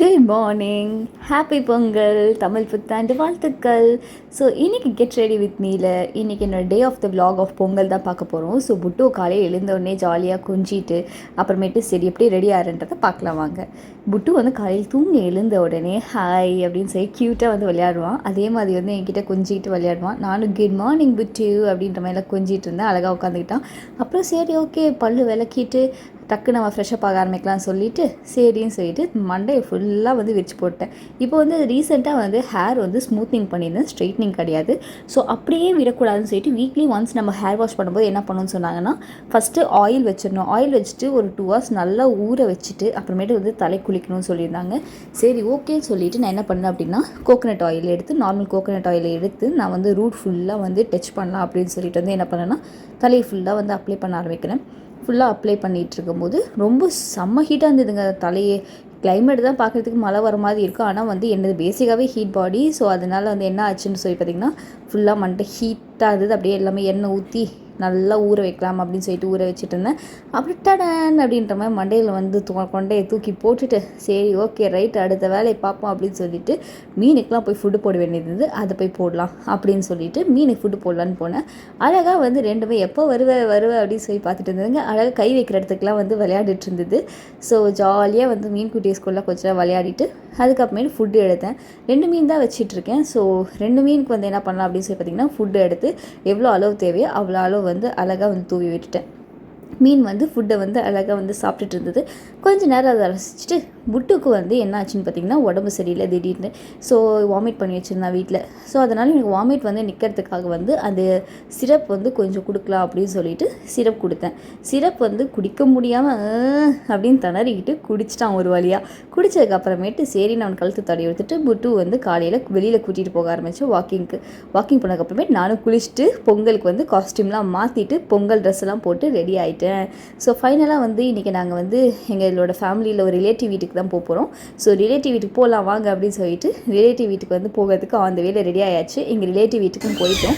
Good morning happy Pongal Tamil புத்தாண்டு வாழ்த்துக்கள் so இன்றைக்கி கெட் ரெடி வித் மீல இன்றைக்கி என்னோடய day of the vlog of Pongal தான் பார்க்க போகிறோம் ஸோ புட்டு காலையில் எழுந்தோடனே ஜாலியாக கொஞ்சிட்டு அப்புறமேட்டு சரி எப்படி ரெடி ஆகிறன்றதை பார்க்கலாம் வாங்க. புட்டு வந்து காலையில் தூங்கி எழுந்த உடனே ஹாய் அப்படின்னு சொல்லி க்யூட்டாக வந்து விளையாடுவான். அதே மாதிரி வந்து என்கிட்ட கொஞ்சிக்கிட்டு விளையாடுவான். நானும் குட் மார்னிங் புட்டு அப்படின்ற மாதிரிலாம் கொஞ்சிட்டு இருந்தேன். அழகாக உட்காந்துக்கிட்டான் அப்புறம் சரி ஓகே பல்லு விளக்கிட்டு டக்கு நம்ம ஃப்ரெஷ்அப் ஆக ஆரம்பிக்கலாம்னு சொல்லிட்டு சரின்னு சொல்லிட்டு மண்டையை ஃபுல்லாக வந்து விரிச்சு போட்டேன். இப்போ வந்து ரீசெண்டாக வந்து ஹேர் வந்து ஸ்மூத்னிங் பண்ணியிருந்தேன். ஸ்ட்ரைட்னிங் கிடையாது. ஸோ அப்படியே விடக்கூடாதுன்னு சொல்லிட்டு வீக்லி ஒன்ஸ் நம்ம ஹேர் வாஷ் பண்ணும்போது என்ன பண்ணணும்னு சொன்னாங்கன்னா ஃபஸ்ட்டு ஆயில் வச்சிடணும். ஆயில் வச்சுட்டு ஒரு டூ ஹவர்ஸ் நல்லா ஊற வச்சுட்டு அப்புறமேட்டு வந்து தலை குளிக்கணும்னு சொல்லியிருந்தாங்க. சரி ஓகேன்னு சொல்லிட்டு நான் என்ன பண்ணேன் அப்படின்னா கோகனட் ஆயில் எடுத்து நார்மல் கோகனட் ஆயில் எடுத்து நான் வந்து ரூட் ஃபுல்லாக வந்து டச் பண்ணலாம் அப்படின்னு சொல்லிட்டு வந்து என்ன பண்ணேன்னா தலையை ஃபுல்லாக வந்து அப்ளை பண்ண ஆரம்பிக்கிறேன். ஃபுல்லாக அப்ளை பண்ணிகிட்டு இருக்கும்போது ரொம்ப செம்ம ஹீட்டாக இருந்ததுங்க. தலையே கிளைமேட் தான் பார்க்குறதுக்கு மழை வர மாதிரி இருக்கும் ஆனால் வந்து என்னது பேசிக்காகவே ஹீட் பாடி ஸோ அதனால் வந்து என்ன ஆச்சுன்னு சொல்லி பார்த்திங்கன்னா ஃபுல்லாக மண்டை ஹீட்டாக இருந்தது. அப்படியே எல்லாமே எண்ணெய் ஊற்றி நல்லா ஊற வைக்கலாம் அப்படின்னு சொல்லிட்டு ஊற வச்சுட்டு இருந்தேன் அப்படி டடன் அப்படின்ற மாதிரி மண்டையில் வந்து தூ கொண்டையை தூக்கி போட்டுட்டு சரி ஓகே ரைட் அடுத்த வேலையை பார்ப்போம் அப்படின்னு சொல்லிட்டு மீனுக்கெலாம் போய் ஃபுட்டு போட வேண்டியது இருந்தது. அதை போய் போடலாம் அப்படின்னு சொல்லிட்டு மீனுக்கு ஃபுட்டு போடலான்னு போனேன். அழகாக வந்து ரெண்டுமே எப்போ வருவ வருவ அப்படின்னு சொல்லி பார்த்துட்டு இருந்ததுங்க. அழகாக கை வைக்கிற இடத்துக்குலாம் வந்து விளையாடிட்டு இருந்தது. ஸோ ஜாலியாக வந்து மீன் குட்டி ஸ்கூலில் கொஞ்சம் நேரம் விளையாடிட்டு அதுக்கப்புறமேட்டு ஃபுட்டு எடுத்தேன். ரெண்டு மீன் தான் வச்சிட்ருக்கேன் ஸோ ரெண்டு மீனுக்கு வந்து என்ன பண்ணலாம் அப்படின்னு சொல்லி பார்த்தீங்கன்னா ஃபுட்டு எடுத்து எவ்வளோ அளவு தேவையோ அவ்வளோ அளவு வந்து அழகாக வந்து தூவி விட்டுட்டேன். மீன் வந்து ஃபுட்டை வந்து அழகாக வந்து சாப்பிட்டுட்டு இருந்தது. கொஞ்ச நேரம் அதை ரசிச்சுட்டு புட்டுக்கு வந்து என்ன ஆச்சுன்னு பார்த்தீங்கன்னா உடம்பு சரியில்லை திடீர்னு. ஸோ வாமிட் பண்ணி வச்சுருந்தான் வீட்டில் ஸோ அதனால் எனக்கு வாமிட் வந்து நிற்கிறதுக்காக வந்து அந்த சிரப் வந்து கொஞ்சம் கொடுக்கலாம் அப்படின்னு சொல்லிட்டு சிரப் கொடுத்தேன். சிரப் வந்து குடிக்க முடியாமல் அப்படின்னு திணறிக்கிட்டு குடிச்சிட்டான் ஒரு வழியாக குடித்ததுக்கு அப்புறமேட்டு சரி நான் கழுத்து தடவி எடுத்துட்டு புட்டு வந்து காலையில் வெளியில் கூட்டிகிட்டு போக ஆரம்பித்தேன் வாக்கிங்க்கு வாக்கிங் போனதுக்கப்புறமேட்டு நானும் குளிச்சுட்டு பொங்கலுக்கு வந்து காஸ்டியூம்லாம் மாற்றிட்டு பொங்கல் ட்ரெஸ்லாம் போட்டு ரெடி ஆகிட்டேன் ஸோ ஃபைனலாக வந்து இன்றைக்கி நாங்கள் வந்து எங்கள் எங்களோட ஃபேமிலியில் ஒரு ரிலேட்டிவ் வீட்டுக்கு தான் போக போகிறோம் ஸோ ரிலேட்டிவ் வீட்டுக்கு போகலாம் வாங்க அப்படின்னு சொல்லிட்டு ரிலேட்டிவ் வீட்டுக்கு வந்து போகிறதுக்கு அந்த வேலை ரெடி ஆயாச்சு. எங்கள் ரிலேட்டிவ் வீட்டுக்கும் போயிட்டோம்.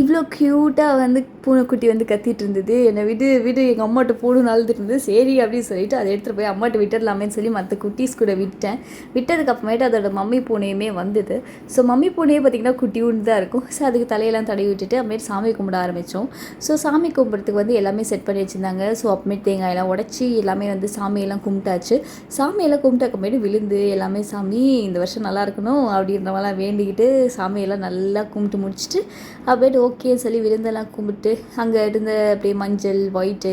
இவ்வளோ க்யூட்டாக வந்து பூனைக்குட்டி வந்து கத்திட்டு இருந்தது என்னை விடு விடு எங்கள் அம்மாட்ட போடுன்னு அழுதுட்டு இருந்தது சரி அப்படின்னு சொல்லிட்டு அதை எடுத்துகிட்டு போய் அம்மாட்ட விட்டுடலாமேன்னு சொல்லி மற்ற குட்டீஸ் கூட விட்டேன். விட்டதுக்கப்புறமேட்டு அதோட மம்மி பூனையுமே வந்தது. ஸோ மம்மி பூனையே பார்த்திங்கன்னா குட்டியூன்னு தான் இருக்கும். ஸோ அதுக்கு தலையெல்லாம் தடவி விட்டுட்டு அப்புறமேட்டு சாமி கும்பிட ஆரம்பித்தோம் ஸோ சாமி கும்பிட்றதுக்கு வந்து எல்லாமே செட் பண்ணி வச்சுருந்தாங்க. ஸோ அப்புறமேட்டு தேங்காயெல்லாம் உடச்சி எல்லாமே வந்து சாமியெல்லாம் கும்பிட்டாச்சு. சாமியெல்லாம் கும்பிட்டக்கப்புறமேட்டு விழுந்து எல்லாமே சாமி இந்த வருஷம் நல்லா இருக்கணும். அப்படின்றவெல்லாம் வேண்டிக்கிட்டு சாமியெல்லாம் நல்லா கும்பிட்டு முடிச்சுட்டு அப்படியே ஓகேன்னு சொல்லி விருந்தெல்லாம் கும்பிட்டு அங்கே இருந்த அப்படியே மஞ்சள் ஒயிட்டு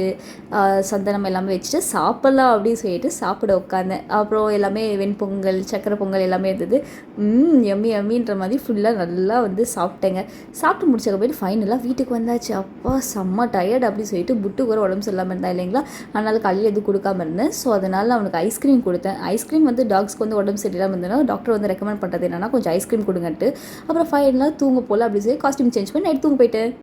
சந்தனம் எல்லாமே வச்சுட்டு சாப்பிட்லாம் அப்படின்னு சொல்லிட்டு சாப்பிட உட்காந்தேன் அப்புறம் எல்லாமே வெண்பொங்கல் சக்கரை பொங்கல் எல்லாமே இருந்தது. எம்மி எம்மின்ற மாதிரி ஃபுல்லாக நல்லா வந்து சாப்பிட்டேங்க. சாப்பிட்டு முடிச்சக்க போயிட்டு ஃபைனலாக வீட்டுக்கு வந்தாச்சு. அப்பா செம்ம டயர்ட் அப்படின்னு சொல்லிட்டு புட்டு கூட உடம்பு சரியில்லாமல் இருந்தா இல்லைங்களா? அதனால் காலையில் எதுவும் கொடுக்காம இருந்தேன். ஸோ அதனால் அவனுக்கு ஐஸ்கிரீம் கொடுத்தேன். ஐஸ்கிரீம் வந்து டாக்ஸ்க்கு வந்து உடம்பு சரியில்லாமல் இருந்ததுன்னா டாக்டர் வந்து ரெக்கமெண்ட் பண்ணுறது என்னன்னா கொஞ்சம் ஐஸ்கிரீம் கொடுங்கன்ட்டு. அப்புறம் ஃபைனலாக தூங்க போகல அப்படின்னு சொல்லி காஸ்டியூம் சேஞ்ச் பண்ணி நைட் தூங்க போயிட்டு.